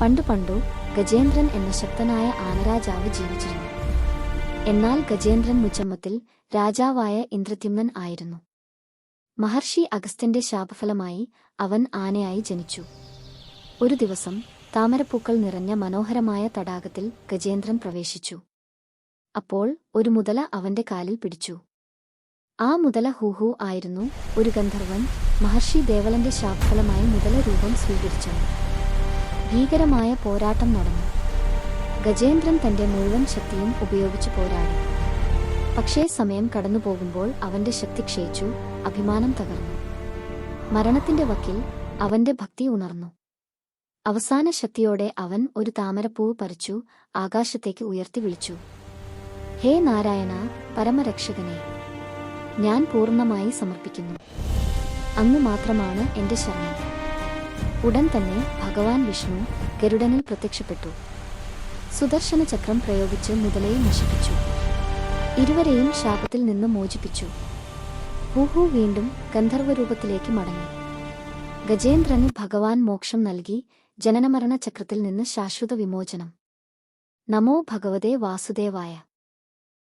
പണ്ടു പണ്ടു ഗജേന്ദ്രൻ എന്ന ശക്തനായ ആനരാജാവ് ജീവിച്ചിരുന്നു. എന്നാൽ ഗജേന്ദ്രൻ മുച്ചമ്മത്തിൽ രാജാവായ ഇന്ദ്രദ്യുമ്നൻ ആയിരുന്നു. മഹർഷി അഗസ്ത്യന്റെ ശാപഫലമായി അവൻ ആനയായി ജനിച്ചു. ഒരു ദിവസം താമരപ്പൂക്കൾ നിറഞ്ഞ മനോഹരമായ തടാകത്തിൽ ഗജേന്ദ്രൻ പ്രവേശിച്ചു. അപ്പോൾ ഒരു മുതല അവന്റെ കാലിൽ പിടിച്ചു. ആ മുതല ഹൂഹു ആയിരുന്നു ഒരു ഗന്ധർവൻ മഹർഷി ദേവലന്റെ ശാപഫലമായി മുതല രൂപം സ്വീകരിച്ചവൻ ഭീകരമായ പോരാട്ടം നടന്നു. ഗജേന്ദ്രൻ തന്റെ മുഴുവൻ ശക്തിയും ഉപയോഗിച്ച് പോരാടി. പക്ഷേ സമയം കടന്നുപോകുമ്പോൾ അവന്റെ ശക്തി ക്ഷയിച്ചു അഭിമാനം തകർന്നു. മരണത്തിന്റെ വക്കിൽ അവന്റെ ഭക്തി ഉണർന്നു. അവസാന ശക്തിയോടെ അവൻ ഒരു താമരപ്പൂവ് പറിച്ചു ആകാശത്തേക്ക് ഉയർത്തി വിളിച്ചു. ഹേ നാരായണ പരമരക്ഷകനെ ഞാൻ പൂർണമായി സമർപ്പിക്കുന്നു. അന്ന് മാത്രമാണ് എന്റെ ശരണം. ഉടൻ തന്നെ ഭഗവാൻ വിഷ്ണു ഗരുഡനിൽ പ്രത്യക്ഷപ്പെട്ടു. സുദർശന ചക്രം പ്രയോഗിച്ച് മുതലയെ നശിപ്പിച്ചു. ഇരുവരെയും ശാപത്തിൽ നിന്ന് മോചിപ്പിച്ചു. ഊഹു വീണ്ടും ഗന്ധർവരൂപത്തിലേക്ക് മടങ്ങി. ഗജേന്ദ്രന് ഭഗവാൻ മോക്ഷം നൽകി ജനനമരണ ചക്രത്തിൽ നിന്ന് ശാശ്വത വിമോചനം. നമോ ഭഗവതേ വാസുദേവായ.